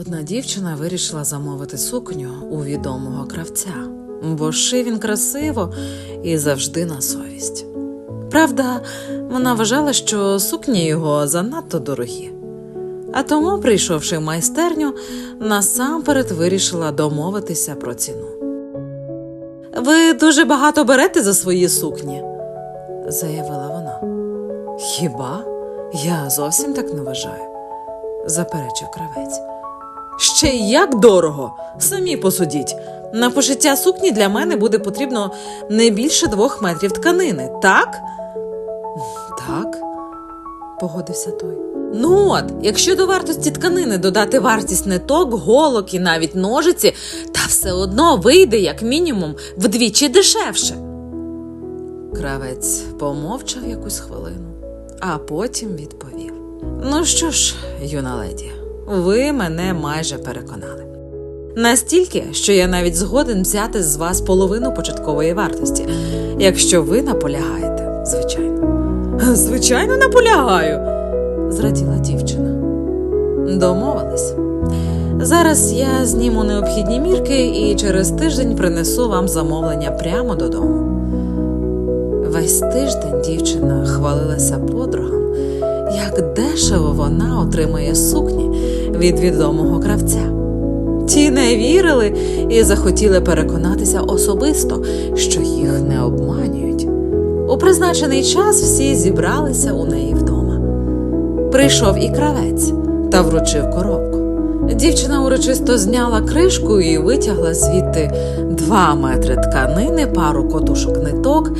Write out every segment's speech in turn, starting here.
Одна дівчина вирішила замовити сукню у відомого кравця, бо шив він красиво і завжди на совість. Правда, вона вважала, що сукні його занадто дорогі. А тому, прийшовши в майстерню, насамперед вирішила домовитися про ціну. Ви дуже багато берете за свої сукні, заявила вона. Хіба? Я зовсім так не вважаю, заперечив кравець. Ще й як дорого. Самі посудіть. На пошиття сукні для мене буде потрібно не більше двох метрів тканини, так? Так, погодився той. Ну от, якщо до вартості тканини додати вартість ниток, голок і навіть ножиці, та все одно вийде як мінімум вдвічі дешевше. Кравець помовчав якусь хвилину, а потім відповів: Ну що ж, юна леді, ви мене майже переконали. Настільки, що я навіть згоден взяти з вас половину початкової вартості, якщо ви наполягаєте, звичайно. Звичайно, наполягаю, зраділа дівчина. Домовились. Зараз я зніму необхідні мірки і через тиждень принесу вам замовлення прямо додому. Весь тиждень дівчина хвалилася подругам, як дешево вона отримує сукні від відомого кравця. Ті не вірили і захотіли переконатися особисто, що їх не обманюють. У призначений час всі зібралися у неї вдома. Прийшов і кравець та вручив коробку. Дівчина урочисто зняла кришку і витягла звідти два метри тканини, пару котушок ниток,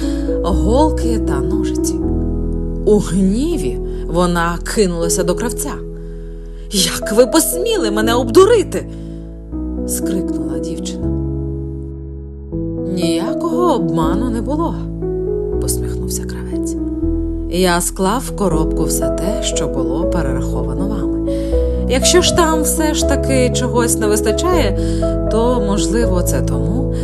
голки та ножиці. У гніві вона кинулася до кравця. Як ви посміли мене обдурити? скрикнула дівчина. Ніякого обману не було, посміхнувся кравець. Я склав в коробку все те, що було перераховано вами. Якщо ж там все ж таки чогось не вистачає, то можливо це тому,